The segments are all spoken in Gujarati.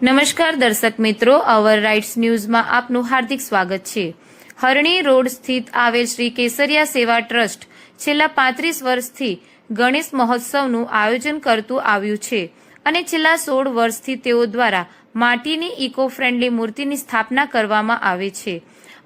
નમસ્કાર દર્શક મિત્રો અવર રાઇટ્સ ન્યૂઝમાં આપનું હાર્દિક સ્વાગત છે. હરણી રોડ સ્થિત આવેલ શ્રી કેસરિયા સેવા ટ્રસ્ટ છેલ્લા પાંત્રીસ વર્ષથી ગણેશ મહોત્સવનું આયોજન કરતું આવ્યું છે અને છેલ્લા સોળ વર્ષથી તેઓ દ્વારા માટીની ઇકો ફ્રેન્ડલી મૂર્તિની સ્થાપના કરવામાં આવે છે.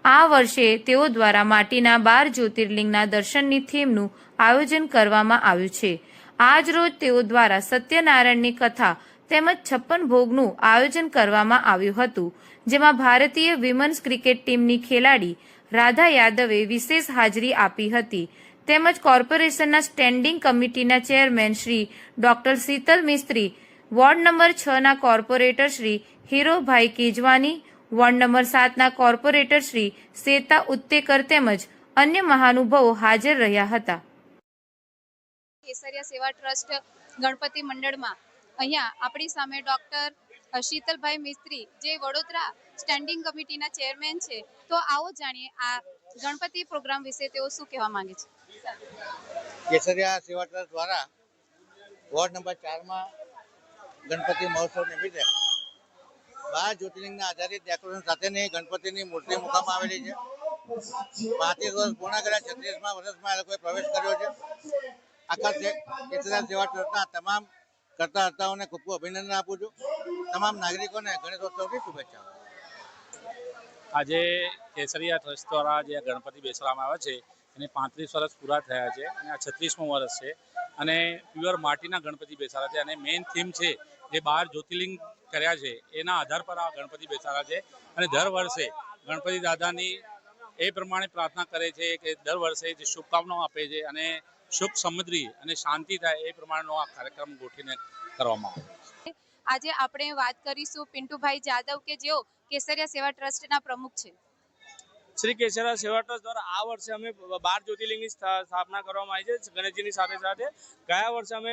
આ વર્ષે તેઓ દ્વારા માટીના બાર જ્યોતિર્લિંગના દર્શનની થીમનું આયોજન કરવામાં આવ્યું છે. આજ રોજ તેઓ દ્વારા સત્યનારાયણની કથા તેમજ છપ્પન ભોગનું આયોજન કરવામાં આવ્યું હતું, જેમાં ભારતીય વિમન્સ ક્રિકેટ ટીમની ખેલાડી રાધા યાદવે વિશેષ હાજરી આપી હતી. તેમજ કોર્પોરેશનના સ્ટેન્ડિંગ કમિટીના chairman Shri doctor Shital Mistry, ward number છ ના corporator Shri Hirobhai Kejwani ward number સાતના corporator Shri Seta Uttekar તેમજ અન્ય મહાનુભાવો હાજર રહ્યા હતા. કેસરિયા સેવા ટ્રસ્ટ ગણપતિ મંડળમાં અહીંયા આપણી સામે ડોક્ટર શીતલભાઈ મિસ્ત્રી, જે વડોદરા સ્ટેન્ડિંગ કમિટીના ચેરમેન છે. તો આવો જાણીએ, આ ગણપતિ પ્રોગ્રામ વિશે તેઓ શું કહેવા માંગે છે? કેસરિયા સેવા ટ્રસ્ટ દ્વારા વોર્ડ નંબર ચારમાં ગણપતિ મહોત્સવ નિમિત્તે બાર જ્યોતિર્લિંગના આધારિત ડેકોરેશન સાથેની ગણપતિની મૂર્તિ મૂકવામાં આવેલી છે. પાંત્રીસ વર્ષ પૂર્ણ કર્યા છત્રીસમાં વર્ષમાં એ લોકોએ પ્રવેશ કર્યો છે. આખા કેસરિયા સેવા ટ્રસ્ટના તમામ કરતા હતાઓને ખૂબ ખૂબ અભિનંદન આપું છું. તમામ નાગરિકોને ગણેશોત્સવની શુભેચ્છાઓ. આજે કેસરિયા ટ્રસ્ટ દ્વારા જે ગણપતિ બેસવામાં આવે છે, એને પાંત્રીસ વર્ષ પૂરા થયા છે અને આ છત્રીસમું વર્ષ છે. અને પ્યોર માટીના ગણપતિ બેસાડા છે અને મેઇન થીમ છે જે બાર જ્યોતિર્લિંગ કર્યા છે, એના આધાર પર આ ગણપતિ બેસાડા છે. અને દર વર્ષે ગણપતિ દાદાની એ પ્રમાણે પ્રાર્થના કરે છે કે દર વર્ષે જે શુભકામનાઓ આપે છે અને સુખ સમૃદ્ધિ અને શાંતિ થાય એ પ્રમાણેનો આ કાર્યક્રમ ગોઠવીને કરવામાં આવે આજે આપણે વાત કરીશું પિન્ટુભાઈ જાદવ કે જેઓ કેસરિયા સેવા ટ્રસ્ટના પ્રમુખ છે. શ્રી કેસરા સેવા ટ્રસ્ટ દ્વારા આ વર્ષે અમે બાર જ્યોતિર્લિંગની સ્થાપના કરવામાં આવી છે. ગણેશજીની સાથે સાથે ગયા વર્ષે અમે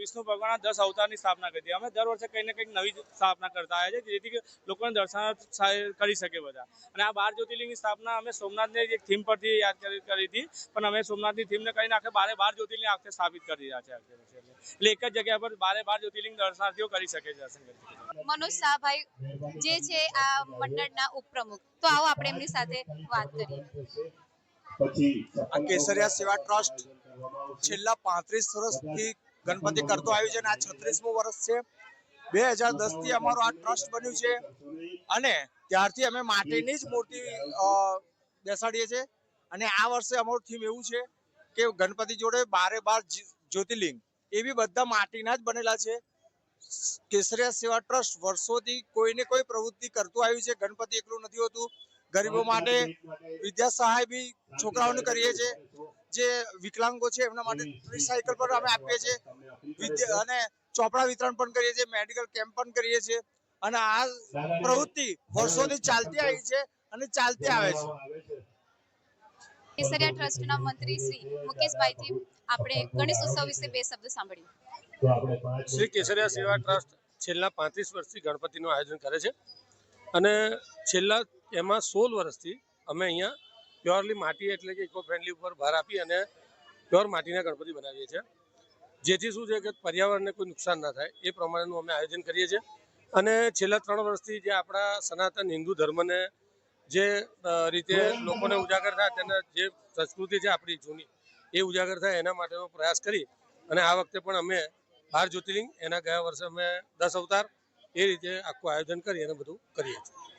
વિષ્ણુ ભગવાનના દસ અવતારની સ્થાપના કરી અમે દર વર્ષે કંઈ ને કંઈક નવી સ્થાપના કરતા આવ્યા છે જેથી લોકોને દર્શન કરી શકે બધા. અને આ બાર જ્યોતિર્લિંગની સ્થાપના અમે સોમનાથની એક થીમ પરથી યાદ કરી હતી. પણ અમે સોમનાથની થીમને કરીને આખે બારે બાર જ્યોતિર્લિંગ આખે સ્થાપિત કરી રહ્યા છે એટલે એક જ જગ્યા પર બારે બાર જ્યોતિર્લિંગ દર્શનાર્થીઓ કરી શકે છે. મનોજ શાહભાઈ, જે છે આ મંડળના ઉપપ્રમુખ. તો આવો આપણે એમની સાથે વાત કરીએ. આ કેસરિયા સેવા ટ્રસ્ટ છેલ્લા પાંત્રીસ વર્ષથી ગણપતિ કરતો આવ્યું છે અને આ છત્રીસમું વર્ષ છે. બે હજાર દસથી અમારું આ ટ્રસ્ટ બન્યું છે. અને ત્યારથી અમે માટીની જ મૂર્તિ બેસાડીએ છીએ. અને આ વર્ષે અમારું થીમ એવું છે કે ગણપતિ જોડે બારે બાર જ્યોતિર્લિંગ એ બી બધા માટીના જ બનેલા છે. કેસરિયા સેવા ટ્રસ્ટ વર્ષોથી કોઈને કોઈ પ્રવૃત્તિ કરતું આવ્યું છે. ગણપતિ એકલું નથી હોતું. ગરીબો માટે વિદ્યા સહાય બી છોકરાઓને કરીએ છીએ. જે વિકલાંગો છે એમના માટે ટ્રીસાયકલ પણ અમે આપીએ છીએ. વિદ્યા અને ચોપડા વિતરણ પણ કરીએ છીએ મેડિકલ કેમ્પ પણ કરીએ છીએ. અને આ પ્રવૃત્તિ વર્ષોથી ચાલતી આવી છે અને ચાલતી આવે છે. કેસરિયા ટ્રસ્ટના મંત્રી શ્રી મુકેશભાઈથી આપણે ગણેશ ઉત્સવ વિશે બે શબ્દ સાંભળીએ. શ્રી કેસરિયા સેવા ટ્રસ્ટ છેલ્લા પાંત્રીસ વર્ષથી ગણપતિનું આયોજન કરે છે. અને છેલ્લા એમાં સોળ વર્ષથી અમે અહીંયા પ્યોરલી માટી એટલે કે ઇકો ફ્રેન્ડલી ઉપર ભાર આપી અને પ્યોર માટીના ગણપતિ બનાવીએ છીએ. જેથી શું છે કે પર્યાવરણને કોઈ નુકસાન ના થાય, એ પ્રમાણેનું અમે આયોજન કરીએ છીએ. અને છેલ્લા ત્રણ વર્ષથી જે આપણા સનાતન હિન્દુ ધર્મને જે રીતે લોકોને ઉજાગર થાય તેના જે સંસ્કૃતિ છે આપણી જૂની, એ ઉજાગર થાય એના માટેનો પ્રયાસ કરી અને આ વખતે પણ અમે બાર જ્યોતિર્લિંગ, એના ગયા વર્ષે અમે દસ અવતાર એ રીતે આખું આયોજન કરી અને બધું કરીએ છીએ.